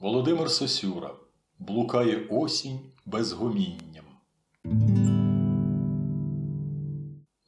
Володимир Сосюра блукає осінь безгомінням.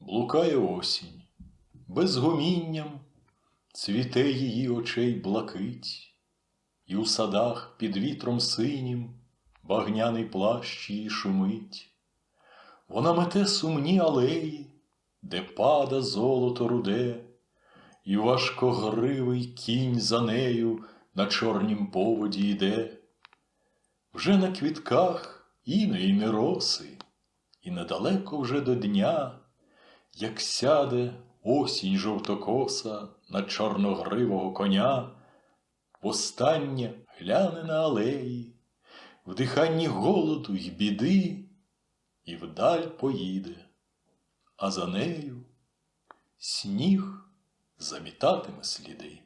Блукає осінь безгомінням, цвіте її очей блакить, і у садах під вітром синім багняний плащ її шумить. Вона мете сумні алеї, де пада золото руде, і важкогривий кінь за нею на чорнім поводі йде. Вже на квітках іної не роси, і недалеко вже до дня, як сяде осінь жовтокоса на чорногривого коня, востаннє гляне на алеї, в диханні голоду й біди, і вдаль поїде, а за нею сніг замітатиме сліди.